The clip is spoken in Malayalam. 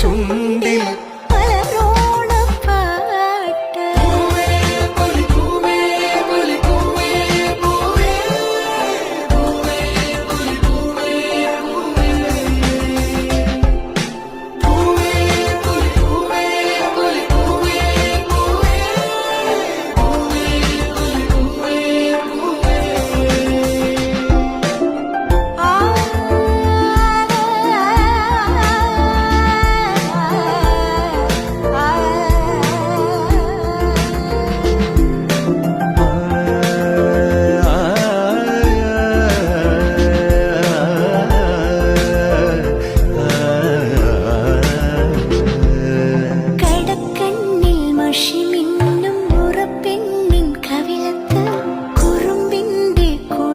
ചുണ്ടിൽ